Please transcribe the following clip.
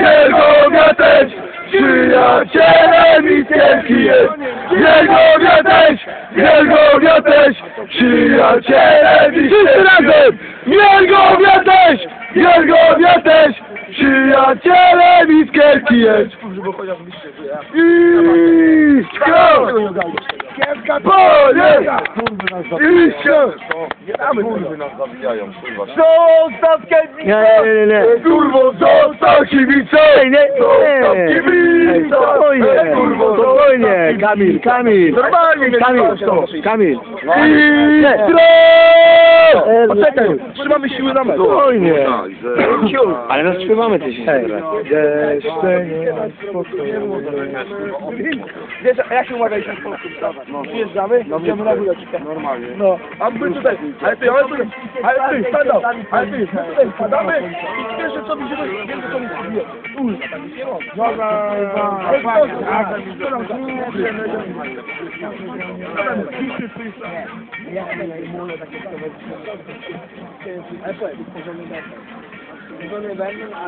Wiergowia też przyjacielem i wielki jest. Wiergowia też, Wiergowia też przyjacielem i Wszyscy razem! Wiergowia też, Wiergowia też przyjacielem i wielki jest. I skok! Pole! I skok! Kurwy nas zabijają, kurwa. Zostaw Nie, nie, nie, nie. Kurwo, zostaw kibicę! Ej, nie, Zostaw nie. spokojnie, kurwo, spokojnie, Kamil. Kamil. Normalnie nie Kamil. Kamil. I Nie. E, Poczekaj, trzymamy siły na mecz. Spokojnie. Tak. Ale no śpiewamy coś jeszcze. Nie ma spokoju. Wiesz, a jak się umawialiśmy w Polsce? No. Przyjeżdżamy, idziemy na górę. Normalnie. No, a my tutaj, ale ty, ale ty, ale ty, spadał, ale ty, tutaj spadamy i pierwsze co widzimy, pierwsze co mi zrobiło. Dobra, Seriously, I swear, because only that. Because only that,